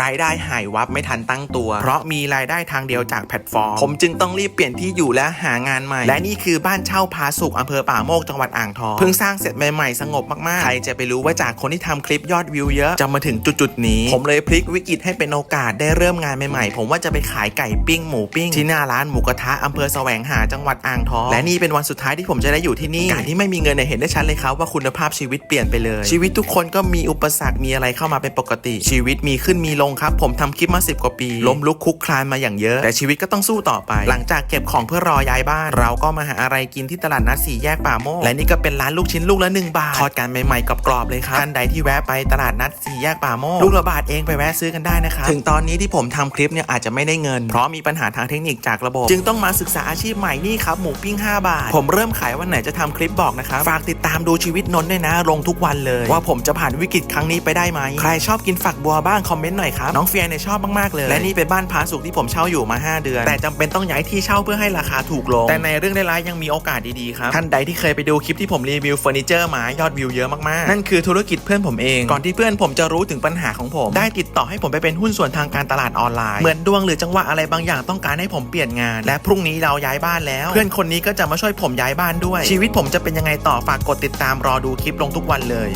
รายได้หายวับไม่ทันตั้งตัว เพราะมีรายได้ทางเดียวจากแพลตฟอร์ม ผมจึงต้องรีบเปลี่ยนที่อยู่และหางานใหม่ และนี่คือบ้านเช่าพาสุขอำเภอป่าโมกจังหวัดอ่างทองเพิ่งสร้างเสร็จใหม่ๆสงบมากๆใครจะไปรู้ว่าจากคนที่ทำคลิปยอดวิวเยอะจะมาถึงจุดๆนี้ ผมเลยพลิกวิกฤตให้เป็นโอกาสได้เริ่มงานใหม่ๆ ผมว่าจะไปขายไก่ปิ้งหมูปิ้งที่หน้าร้านหมูกระทะอำเภอแสวงหาจังหวัดอ่างทองและนี่เป็นวันสุดท้ายที่ผมจะได้อยู่ที่นี่การที่ไม่มีเงินเนี่ยเห็นได้ชัดเลยครับว่าคุณภาพชีวิตเปลี่ยนไปเลย ชีวิตทุกคนก็มีอุปสรรคมีอะไรเข้ามาเป็นปกติ ชีวิตมีขึ้นมีลงครับ ผมทำคลิปมา 10 กว่าปี ล้มลุกคุกคลานมาอย่างเยอะ แต่ชีวิตก็ต้องสู้ต่อไป หลังจากเก็บของเพื่อรอย้ายบ้าน เราก็มาหาอะไรกินที่ตลาดนัดสี่แยกป่าโมกและนี่ก็เป็นร้านลูกชิ้นลูกละ1บาททอดกันใหม่ๆกรอบๆเลยครับท่านใดที่แวะไปตลาดนัดสี่แยกป่าโมกลูกละบาทเองไปแวะซื้อกันได้นะครับถึงตอนนี้ที่ผมทำคลิปเนี่ยอาจจะไม่ได้เงิน เพราะมีปัญหาทางเทคนิคจากระบบ จึงต้องมาศึกษาอาชีพใหม่นี่ครับหมูปิ้ง 5 บาท ผมเริ่มขายวันไหนจะทำคลิปบอกนะครับฝากติดตามดูชีวิตนนท์ด้วยนะลงทุกวันเลย ว่าผมจะผ่านวิกฤตครั้งนี้ไปได้ไหมใครชอบกินฝักบัวบ้างคอมเมนต์หน่อยครับ น้องเฟียร์เนี่ยชอบมากๆเลย และนี่เป็นบ้านพาสุขที่ผมเช่าอยู่มา 5 เดือน แต่จำเป็นต้องย้ายที่เช่าเพื่อให้ราคาถูกลง แต่ในเรื่องร้ายๆยังมีโอกาสดีๆครับ ท่านใดที่เคยไปดูคลิปที่ผมรีวิวเฟอร์นิเจอร์มายอดวิวเยอะมากๆ นั่นคือธุรกิจเพื่อนผมเอง ก่อนที่เพื่อนผมจะรู้ถึงปัญหาของผม ได้ติดต่อให้ผมไปเป็นหุ้นส่วนทางการตลาดออนไลน์ เหมือนดวงหรือจังหวะอะไรบางอย่างต้องการให้ผมเปลี่ยนงาน และพรุ่งนี้เราย้ายบ้านแล้ว เพื่อนคนนี้ก็จะมาช่วยผมย้ายบ้านด้วย ชีวิตผมจะเป็นยังไงต่อฝากกดติดตามรอดูคลิปลงทุกวันเลย